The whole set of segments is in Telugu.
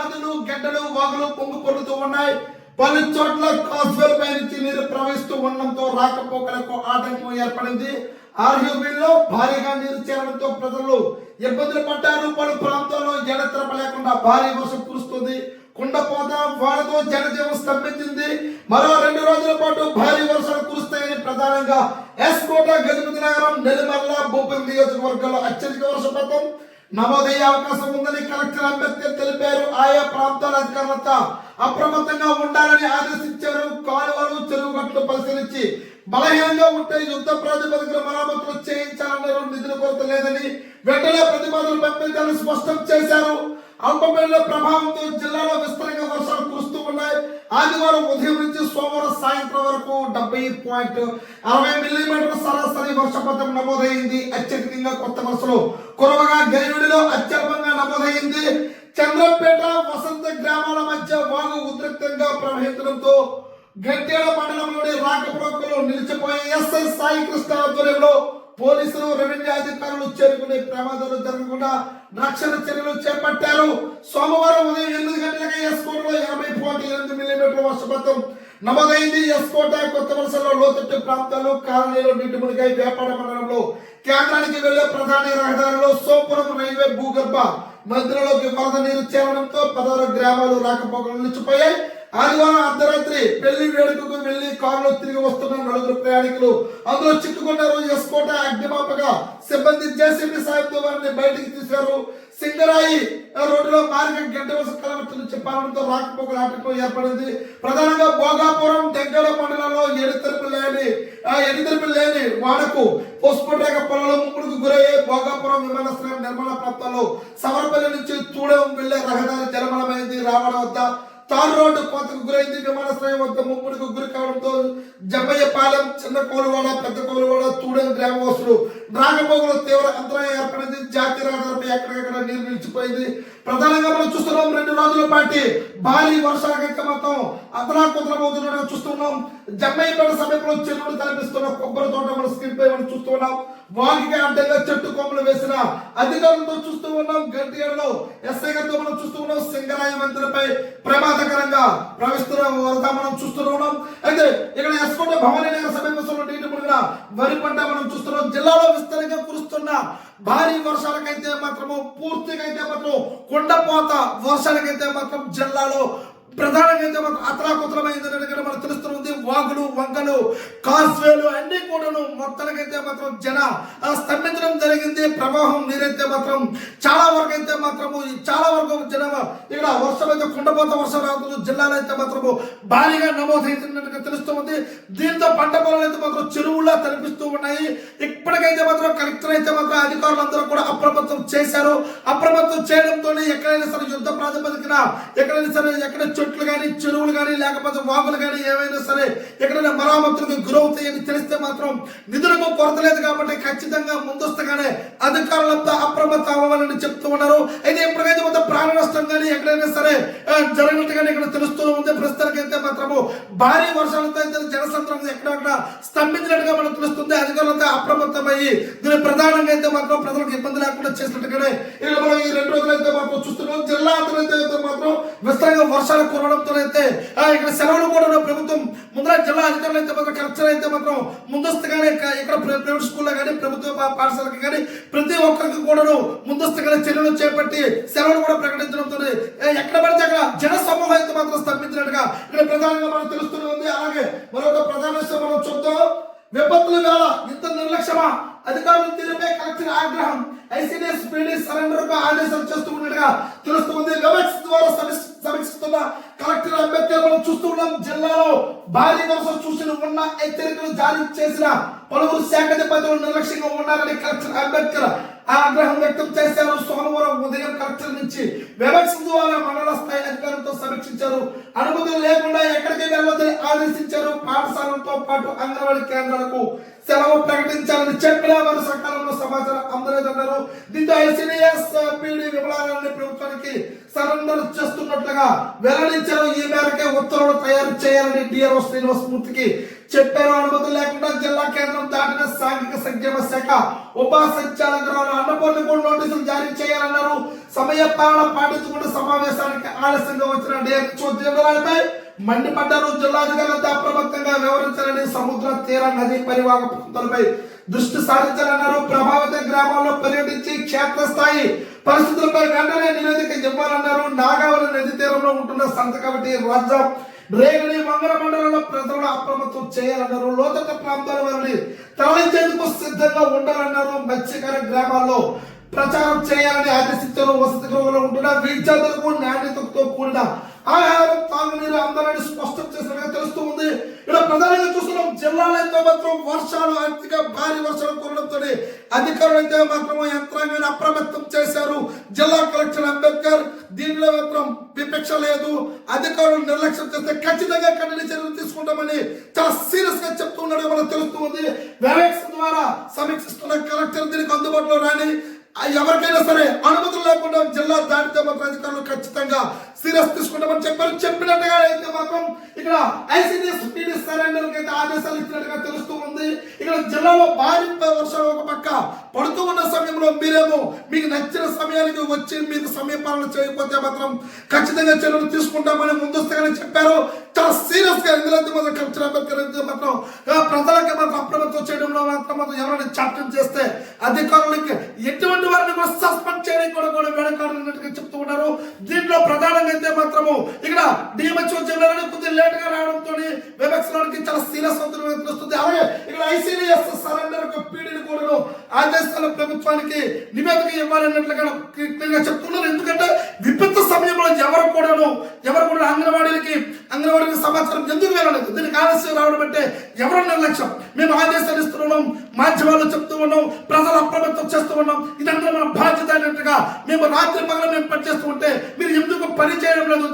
నదులు గడ్డలు వాగులు పొంగు పొరుతూ ఉన్నాయి. పలు చోట్ల కాస్వేల్ పై నుంచి నీరు ప్రవహిస్తూ ఉండడంతో రాకపోకలకు ఆటంకం ఏర్పడింది. ఆర్యూబీలో భారీగా నీరు చేరడంతో ప్రజలు ఇబ్బందులు పడ్డారు. పలు ప్రాంతాల్లో ఎడతెరప లేకుండా భారీ వర్షం కురుస్తుంది. కుండపోత వానతో జనజీవనం స్తంభించింది. మరో రెండు రోజుల పాటు భారీ వర్షాలు కురుస్తాయని ప్రధానంగా ఎస్కోట గజపతి నగరం నెల్లిమర్ల భూపతి నియోజకవర్గంలో అత్యధిక వర్షపాతం. నమోదయ్యే అవకాశం ఉందని కలెక్టర్ అంబేద్కర్ తెలిపారు. ఆయా ప్రాంతాల అధికారులతో అప్రమత్తంగా ఉండాలని ఆదేశించారు. కాలువలు చెరువుగట్లు పరిశీలించి బలహీనంగా ఉంటే యుద్ధ ప్రాతిపదికన మరామతులు చేయించాలన్నారు నిధుల కొరత లేదని వెంటనే ప్రతిపాదనలు పంపించాలని స్పష్టం చేశారు. అల్పపీడన ప్రభావంతో జిల్లాలో విస్తరంగా వర్షాలు కురుస్తూ ఉన్నాయి. ఆదివారం ఉదయం నుంచి సోమవారం సాయంత్రం వరకు డెబ్బై పాయింట్ అరవై మిల్లీమీటర్ల సరాసరి వర్షపాతం నమోదైంది. అత్యధికంగా కొత్త వర్షాలు కురవగా గరివిడిలో అత్యల్పంగా నమోదైంది. చంద్రంపేట వసంత గ్రామాల మధ్య వాగు ఉద్రిక్తంగా ప్రవహించడంతో గట్టేడ మండలంలోని రాకపోకలు నిలిచిపోయే ఎస్ఐ సాయి కృష్ణ ఆధ్వర్యంలో పోలీసులు రెవెన్యూ అధికారులు చేరుకునే ప్రమాదాలు జరగకుండా రక్షణ చర్యలు చేపట్టారు. సోమవారం ఉదయం ఎనిమిది గంటలకి ఎస్కోటలో యాభై పాయింట్ ఎనిమిది మిల్లీమీటర్ల వర్షపాతం నమోదైంది. ఎస్కోట కొత్త వలసలో లోతట్టు ప్రాంతాలు కాలనీలో నీటి మునిగాయి. వ్యాపార మండలంలో కేంద్రానికి వెళ్ళే ప్రధాన రహదారిలో సోపురం రైల్వే భూగర్భ మందిరంలోకి వరద నీరు చేరడంతో పదహారు గ్రామాలు రాకపోకలు నిలిచిపోయాయి. ఆదివారం అర్ధరాత్రి పెళ్ళి వేడుకకు వెళ్ళి కారులో తిరిగి వస్తున్న నలుగురు ప్రయాణికులు. అందులో చిక్కుకున్నారు ఎస్కోట అగ్నిమాపక సిబ్బంది జేసీబీ సాయంతో వారిని బయటికి తీశారు. సింగరాయి రోడ్డులో మార్గం గంట వలస కలవట్టు నుంచి పాలనతో రాకపోకల ఆటంకం ఏర్పడింది. ప్రధానంగా భోగాపురం దగ్గర మండలంలో ఎడితెరపు లేని ఆ లేని వాడకు పొసుపుటేక పొలంలో ముప్పుడుకు గురయ్యే భోగాపురం విమానాశ్రయం నిర్మాణ ప్రాంతాల్లో సమరపల్లి నుంచి తూడెం వెళ్ళే రహదారి జలమలమైంది. రావడం వద్ద తారు రోడ్డు కోతకు గురైంది విమానాశ్రయం వద్ద ముప్పుడుకు గురి కావడంతో జబ్బయ్యపాలెం చిన్న కోలువాడ పెద్ద కోలువాడ తూడెం గ్రామవాసులు రాకపోకలు తీవ్ర అంతరాయం ఏర్పడింది. జాతీయ రహదారిపై ఎక్కడికక్కడ నీరు నిలిచిపోయింది. ప్రధానంగా మనం చూస్తున్నాం రెండు రోజుల పాటి భారీ వర్షాలకైతే మొత్తం అతలా చూస్తున్నాం. జమ్మైపేట సమీపంలో చెరువులు కనిపిస్తున్న కొబ్బరి తోట మనం స్క్రీన్ పై మనం చూస్తున్నాం వాటికి అడ్డంగా చెట్టు కొమ్మలు వేసిన అధికారులతో చూస్తూ ఉన్నాం. గంటిగడలో ఎస్ఐ గారితో మనం చూస్తూ ఉన్నాం. సింగరాయ మంత్రులపై ప్రమాదకరంగా ప్రవేశిస్తున్న వరద మనం చూస్తూ ఉన్నాం. అయితే ఇక్కడ ఎస్కోట భవానీ నగర సమీపంలో నీటి మునిగిన వరి పంట మనం చూస్తున్నాం. జిల్లాలో విస్తరంగా కురుస్తున్న భారీ వర్షాలకైతే మాత్రము పూర్తిగా అయితే మాత్రం కొండపోత వర్షాలకైతే మాత్రం జిల్లాలో ప్రధానంగా అయితే మాత్రం అతలాకుతలమైంది మనకు తెలుస్తుంది వాగులు వంకలు కాస్వేలు అన్ని కూడాను మొత్తానికైతే మాత్రం జన ఆ, స్తంభించడం జరిగింది. ప్రవాహం నీరైతే మాత్రం చాలా వరకు అయితే మాత్రము చాలా వరకు జన ఇక్కడ వర్షం అయితే కుండపోత వర్షం రాదు జిల్లాలో అయితే మాత్రము భారీగా నమోదైతున్నట్టుగా తెలుస్తుంది దీంతో పంట పొలాలు అయితే మాత్రం చెరువులా కనిపిస్తూ ఉన్నాయి. ఇప్పటికైతే మాత్రం కలెక్టర్ అయితే మాత్రం అధికారులందరూ కూడా అప్రమత్తం చేశారు. అప్రమత్తం చేయడంతో ఎక్కడైనా సరే యుద్ధ ప్రాతిపదికన ఎక్కడైనా సరే ఎక్కడ చెట్లు కానీ చెరువులు కానీ లేకపోతే వాగులు కానీ ఏవైనా సరే ఎక్కడైనా మరామతులకు గురవుతాయని తెలిస్తే మాత్రం నిధులకు కొరత లేదు కాబట్టి ఖచ్చితంగా ముందస్తుగానే అధికారులంతా అప్రమత్తం అవ్వాలని చెప్తూ ఉన్నారు. అయితే ఎప్పటికైతే ఎక్కడైనా సరే ఆ, ఇక్కడ తెలుస్తూ ఉంది. ప్రస్తుతానికి అయితే మాత్రము భారీ వర్షాలతో అయితే జనసంద్రం ఎక్కడక్కడ స్తంభించినట్టుగా మనకు తెలుస్తుంది. అధికారులతో అప్రమత్తమయ్యి దీని ప్రధానంగా అయితే మాత్రం ప్రజలకు ఇబ్బంది లేకుండా చేసినట్టుగానే ఇక్కడ మనం ఈ రెండు రోజులు అయితే మాత్రం చూస్తున్నాం. జిల్లా అంతలో అయితే మాత్రం విస్తరంగా వర్షాలు కురవడంతో అయితే ఇక్కడ సెలవులు కూడా ప్రభుత్వం ముందర జిల్లా అధికారులు అయితే మాత్రం కలెక్టర్ అయితే మాత్రం ముందస్తుగానే ఇక్కడ ప్రైవేట్ స్కూల్లో కానీ ప్రభుత్వ పాఠశాలకు కానీ ప్రతి ఒక్కరికి కూడాను ముందస్తుగానే చర్యలు చేపట్టి సెలవులు కూడా ప్రకటించడంతో ఎక్కడ పడితే అక్కడ జన సమూహం అయితే మాత్రం స్తంభించినట్టుగా ఇక్కడ ప్రధానంగా మనం తెలుస్తూనే ఉంది. అలాగే మరొక ప్రధాన విషయం మనం చూద్దాం. విపత్తుల వేళ ఇంత నిర్లక్ష్యమా? అధికారులు తీరుపై కలెక్టర్ ఆగ్రహం. ఐసీడీఎస్ పీడీ సరెండర్కు ఆదేశాలు చేస్తూ ఉన్నట్టుగా తెలుస్తుంది వెబెక్స్ ద్వారా సమీక్ష- సమీక్షిస్తున్న కలెక్టర్ అంబేద్కర్ మనం చూస్తున్నాం జిల్లాలో భారీ వర్షం చూసిన ఉన్న హెచ్చరికలు జారీ చేసిన పలువురు శాఖ అధిపతులు నిర్లక్ష్యంగా ఉన్నారని కలెక్టర్ అంబేద్కర్ ఆగ్రహం వ్యక్తం చేశారు. సోమవారం ఉదయం కలెక్టర్ నుంచి వెబెక్స్ ద్వారా మండల స్థాయి అధికారులతో సమీక్షించారు. అనుమతులు లేకుండా ఎక్కడికి వెళ్ళొద్దని ఆదేశించారు. పాఠశాలలతో పాటు అంగన్వాడీ కేంద్రాలకు సెలవు ప్రకటించాలని చెప్పినా వారు సకాలంలో సమాచారం అందలేదన్నారు. దీంతో ఐసీడీఎస్ పీడీ విమలారాన్ని ప్రభుత్వానికి సరెండర్ చేస్తున్నట్లుగా వెల్లడించడం ఈ మేరకే ఉత్తర్వులు తయారు చేయాలని డిఆర్ఓ శ్రీనివాసమూర్తికి చెప్పారు. అనుమతులు లేకుండా జిల్లా కేంద్రం సంక్షేమ శాఖ ఉప సంచాలకురాలు అన్నపూర్ణ కూడా నోటీసులు జారీ చేయాలన్నారు. సమయ పాలన పాటించకుండా సమావేశానికి ఆలస్యంగా వచ్చిన డిఆర్ఓ ఉద్యోగాలపై మండిపడ్డారు. జిల్లాధికారులతో అప్రమత్తంగా వివరించాలని సముద్ర తీర నది పరివాహక ప్రాంతాలపై దృష్టి సారించాలన్నారు. ప్రభావిత గ్రామాల్లో పర్యటించి క్షేత్రస్థాయి పరిస్థితులపై వెంటనే నివేదిక చెప్పాలన్నారు? నాగావళి నది తీరంలో ఉంటున్న సంతకమిటి రాజ్యం రేగడి మంగళ మండలంలో ప్రజలను అప్రమత్తం చేయాలన్నారు. లోతట్ట ప్రాంతాల వారిని తరలించేందుకు సిద్ధంగా ఉండాలన్నారు. మత్స్యకార గ్రామాల్లో ప్రచారం చేయాలని ఆదేశించారు వసతి గృహంలో ఉంటున్న విద్యార్థులకు నాణ్యతతో కూడిన ఆహారం తాగునీరు అందాలని స్పష్టం చేసినట్టుగా తెలుస్తూ ఉంది. ఇక్కడ ప్రధానంగా చూస్తున్న జిల్లాలో మాత్రం వర్షాలు అతిగా భారీ వర్షాలు కురడంతో అధికారులు అయితే మాత్రం యంత్రాంగాన్ని అప్రమత్తం చేశారు. జిల్లా కలెక్టర్ అంబేద్కర్ దీనిలో మాత్రం విపక్ష లేదు. అధికారులు నిర్లక్ష్యం చేస్తే ఖచ్చితంగా కఠిన చర్యలు తీసుకుంటామని చాలా సీరియస్గా చెప్తున్నాడు మనకు తెలుస్తుంది. ఉంది ద్వారా సమీక్షిస్తున్న కలెక్టర్ దీనికి అందుబాటులో రాని ఎవరికైనా సరే అనుమతులు లేకుండా జిల్లా దాటితే మాత్రం అధికారులు ఖచ్చితంగా సీరియస్ తీసుకుంటామని చెప్పారు. చెప్పినట్టుగా అయితే మాత్రం ఇక్కడ ఐసీడీఎస్ పీడీ సరెండర్ అయితే ఆదేశాలు ఇచ్చినట్టుగా తెలుస్తూ ఉంది. ఇక్కడ జిల్లాలో భారీ వర్షాలు ఒక పక్క పడుతూ ఉన్న సమయంలో మీరేమో మీకు నచ్చిన సమయానికి వచ్చి మీకు సమయపాలన చేయకపోతే మాత్రం ఖచ్చితంగా చర్యలు తీసుకుంటామని ముందస్తుగానే చెప్పారు. చాలా సీరియస్గా గా మనం కల్చర్ అంబేద్కర్ మాత్రం ప్రజలకి మాత్రం అప్రమత్తం చేయడంలో మాత్రం మనం ఎవరైనా చాప్టర్ చేస్తే అధికారులకి ఎటువంటి వారిని కూడా సస్పెండ్ చేయడానికి కూడా కూడా వెనకాడనట్టుగా చెప్తూ ఉన్నారు. దీంట్లో ప్రధానంగా అయితే మాత్రము ఇక్కడ డిఎంహెచ్ఓ జిల్లాలో కొద్దిగా లేట్గా రావడంతో వెబెక్స్ చాలా సీరియస్ అవుతున్న తెలుస్తుంది అలాగే ఇక్కడ ఐసీడీఎస్ సరెండర్ యొక్క పీడీని కూడా ఆదేశాల ప్రభుత్వానికి నివేదిక ఇవ్వాలన్నట్లుగా క్లియర్గా చెప్తున్నారు. ఎందుకంటే విపత్తు సమయంలో ఎవరు కూడాను ఎవరు కూడా అంగన్వాడీలకి అంగన్వాడీకి సమాచారం ఎందుకు వెళ్ళలేదు? దీనికి ఆలస్యం రావడం అంటే ఎవరు నిర్లక్ష్యం? మేము ఆదేశాలు ఇస్తున్నాం మాధ్యమాలు చెప్తూ ఉన్నాం ప్రజలు అప్రమత్తం చేస్తూ ఉన్నాం. ఇదంతా మన బాధ్యత అన్నట్టుగా మేము రాత్రి పగల మేము పనిచేస్తూ ఉంటే మీరు పని చేయడం లేదు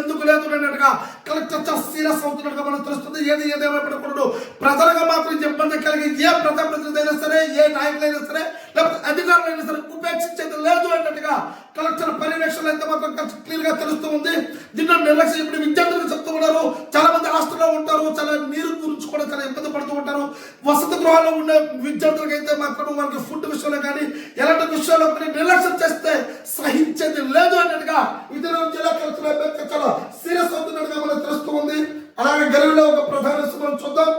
ఎందుకు లేదు అన్నట్టుగా కలెక్టర్ సీరియస్ అవుతున్నట్టుగా మనకు తెలుస్తుంది. ఏది ఏదేమైనప్పుడు ప్రజలుగా మాత్రం ఇబ్బంది కలిగి ఏ ప్రజాప్రతినిధి అయినా సరే ఏ నాయకులైనా సరే లేకపోతే అధికారులైనా సరే ఉపేక్షించేది లేదు అన్నట్టుగా కలెక్టర్ పర్యవేక్షణ అయితే మాత్రం క్లియర్గా తెలుస్తూ ఉంది. దీంట్లో నిర్లక్ష్యం ఇప్పుడు విద్యార్థులు చెప్తూ ఉన్నారు. చాలా మంది హాస్టల్లో ఉంటారు. చాలా నీరు కూడా చాలా ఇబ్బంది పడుతూ ఉంటారు. వసతి గృహాల్లో ఉండే విద్యార్థులకు అయితే మాత్రం వారికి ఫుడ్ విషయంలో కానీ ఎలాంటి విషయాల్లో కానీ నిర్లక్ష్యం చేస్తే సహించేది లేదు అన్నట్టుగా విజయనగరం జిల్లా కలెక్టర్ అంబేద్కర్ చాలా సీరియస్ అవుతున్నట్టుగా మనకు తెలుస్తూ ఉంది. అలాగే గరువులో ఒక ప్రధాన విషయం చూద్దాం.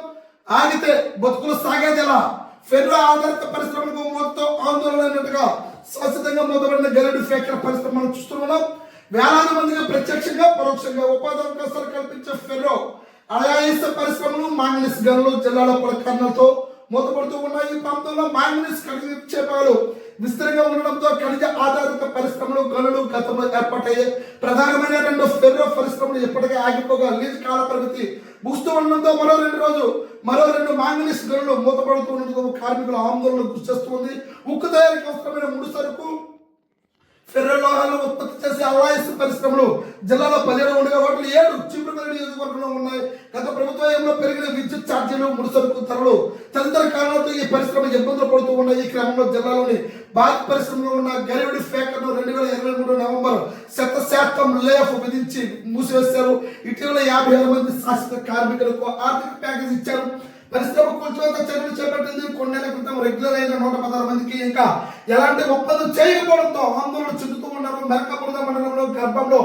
ఆగితే బతుకులు సాగేది ఎలా ఫెర్రో ఆధారిత పరిశ్రమలకు మొత్తం ఆందోళన అన్నట్టుగా శాశ్వతంగా మొదలైన గరుడు ఫేకర్ పరిశ్రమ మనం చూస్తున్నాం వేలాది మందికి ప్రత్యక్షంగా పరోక్షంగా ఉపాధి అవకాశాలు కల్పించే ఫెర్రో అలయాయిస పరిశ్రమలు మాంగనీస్ గనులు జిల్లాలో పలు మూతపడుతూ ఉన్నాయి. ఈ ప్రాంతంలో మాంగనీస్ ఖనిజ నిక్షేపాలు విస్తరంగా ఉండడంతో ఖనిజ ఆధారిత పరిశ్రమలు గనులు గతంలో ఏర్పాటయ్యే ప్రధానమైన రెండు ఫెర్రో పరిశ్రమలు ఇప్పటికే ఆగిపోగా లీజ్ కాల పరిమితి ముగుస్తూ ఉండడంతో మరో రెండు రోజు మరో రెండు మాంగనీస్ గనులు మూతపడుతూ ఉండడంతో కార్మికుల ఆందోళన గుర్తిస్తుంది ఉక్కు తయారీకి అవసరమైన ముడి సరుకు ఫెర్రలోహాలను ఉత్పత్తి చేసే అవాయిస్ పరిశ్రమలు జిల్లాలో పదిహేడు ఉండగా వాటిలో ఏడు చీపురుపల్లి నియోజకవర్గంలో ఉన్నాయి. గత ప్రభుత్వంలో పెరిగిన విద్యుత్ ఛార్జీలు ముడిసరుకు ధరలు తదితర కారణాలతో ఈ పరిశ్రమ ఇబ్బందులు పడుతూ ఉన్నాయి. ఈ క్రమంలో జిల్లాలోని భారత్ పరిశ్రమలో ఉన్న గరివిడి ఫేకర్ను రెండు వేల ఇరవై మూడు నవంబర్ శత శాతం లేఫ్ విధించి మూసివేశారు. ఇటీవల యాభై ఏడు మంది శాశ్వత కార్మికులకు ఆర్థిక ప్యాకేజ్ ఇచ్చారు. పరిశ్రమ కూల్చివేత చర్యలు చేపట్టింది. కొన్నేళ్ళ క్రితం రెగ్యులర్ అయిన నూట పదహారు మందికి ఇంకా ఎలాంటి ఒప్పందం చేయకపోవడంతో ఆందోళన చెందుతూ ఉన్నారు. మెరకపురద మండలంలో గర్భంలో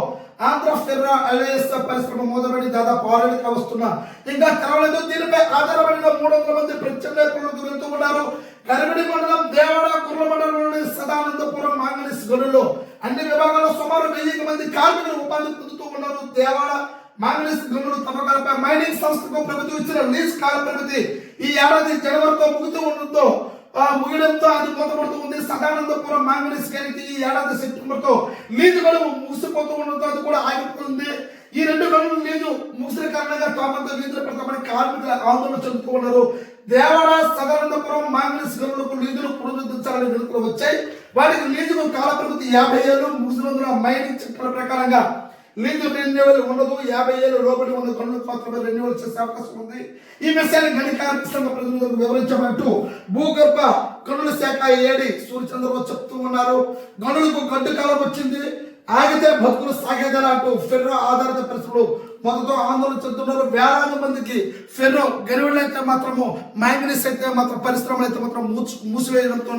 ఆంధ్ర ఫెర్రా ఐఏఎస్ పరిశ్రమ మొదలుపడి దాదాపు ఆరేళ్ళకి వస్తున్న ఇంకా తెరవలేదు దీనిపై ఆధారపడిన మూడు వందల మంది ప్రత్యామ్నాయ గురుతూ ఉన్నారు. కరిమిడి మండలం దేవాడ కుర్ర మండలంలోని సదానందపురం మాంగనీస్ గనుల్లో అన్ని విభాగాల్లో సుమారు వెయ్యి మంది కార్మికులు ఉపాధి పొందుతూ ఉన్నారు. దేవాడ మాంగనీస్ గనులు తవ్వకాలపై మైనింగ్ సంస్థకు ప్రభుత్వం ఇచ్చిన లీజ్ కాల పరిమితి ఈ ఏడాది జనవరితో ముగుతూ ఉండడంతో ఆ ముగియడంతో అది మూతపడుతూ ఉంది. సదానందపురం మాంగనీస్ గనికి ఈ ఏడాది సెప్టెంబర్తో లీజు గడువు ముగిసిపోతూ ఉండడంతో అది కూడా ఆగిపోతుంది. ఈ రెండు గడువులు లీజు ముగిసిన కారణంగా తోమంతో లీజులు పెడతామని కార్మికులు ఆందోళన చెందుతూ ఉన్నారు. దేవాడ సదానందపురం మాంగనీస్ గనులకు లీజులు పునరుద్ధరించాలని విడుదల వచ్చాయి. వాటికి లీజుకు కాల పరిమితి యాభై ఏళ్ళు ముగిసినందున మైనింగ్ చట్టాల ప్రకారంగా లీజు రెన్యువల్ ఉండదు యాభై ఏళ్ళు లోబడి ఉన్న గనులకు మాత్రమే రెన్యువల్ చేసే అవకాశం ఉంది. ఈ విషయాన్ని గణికార కార్మిక సంఘ ప్రతినిధులకు వివరించమంటూ భూగర్భ గనుల శాఖ ఏడి సూర్యచంద్రబాబు చెప్తూ ఉన్నారు. గనులకు గడ్డు కాలం వచ్చింది. ఆగితే బతుకులు సాగేదలా అంటూ ఫెర్రో ఆధారిత పరిశ్రమలు మొదట ఆందోళన చెందుతున్నారు. వేలాది మందికి ఫెరో గరివులు అయితే మాత్రము మైగ్రేస్ అయితే మాత్రం పరిశ్రమలు అయితే మాత్రం మూసి మూసివేయడంతో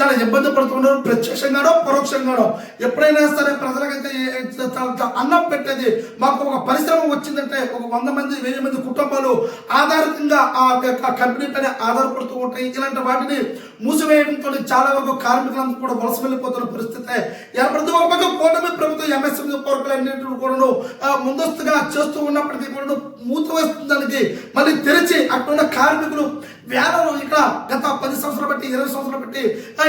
చాలా ఇబ్బంది పడుతున్నారు. ప్రత్యక్షంగానో పరోక్షంగానో. ఎప్పుడైనా సరే ప్రజలకైతే అన్నం పెట్టేది మాకు ఒక పరిశ్రమ వచ్చిందంటే ఒక వంద మంది వెయ్యి మంది కుటుంబాలు ఆధారితంగా ఆ యొక్క కంపెనీ పైన ఆధారపడుతూ ఉంటాయి. ఇలాంటి వాటిని మూసివేయడంతో చాలా వరకు కార్మికులందరూ కూడా వలస వెళ్ళిపోతున్న పరిస్థితి. ఏర్పడుతుంది. ఒక పక్క కూటమి ప్రభుత్వం ఎంఎస్ఎంఈ పౌరులు అన్నింటిని కూడా ముందస్తుగా చేస్తూ ఉన్నప్పటికీ కూడా మూత వేస్తున్న దానికి మళ్ళీ తెరిచి అక్కడ ఉన్న కార్మికులు వేలలో ఇక్కడ గత పది సంవత్సరాలు బట్టి ఇరవై సంవత్సరాలు బట్టి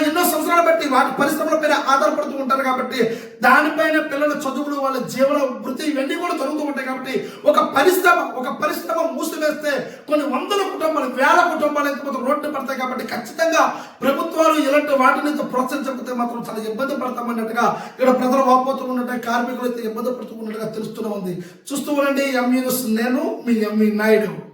ఎన్నో సంవత్సరాలు బట్టి వాటి పరిశ్రమల పైన ఆధారపడుతూ ఉంటారు కాబట్టి దానిపైన పిల్లల చదువులు వాళ్ళ జీవన వృత్తి ఇవన్నీ కూడా జరుగుతూ ఉంటాయి కాబట్టి ఒక పరిశ్రమ ఒక పరిశ్రమ మూసివేస్తే కొన్ని వందల కుటుంబాలు వేల కుటుంబాలు అయితే రోడ్డు పడతాయి కాబట్టి ఖచ్చితంగా ప్రభుత్వాలు ఇలాంటి వాటిని ప్రోత్సహించకపోతే మాత్రం చాలా ఇబ్బంది పడతామన్నట్టుగా ఇక్కడ ప్రజలు వాపోతూ ఉన్నట్టు కార్మికులు అయితే ఇబ్బంది పడుతూ ఉన్నట్టుగా తెలుస్తూనే ఉంది. చూస్తూ ఉండండి ఎంఈ నేను మీ ఎంఈ నాయుడు.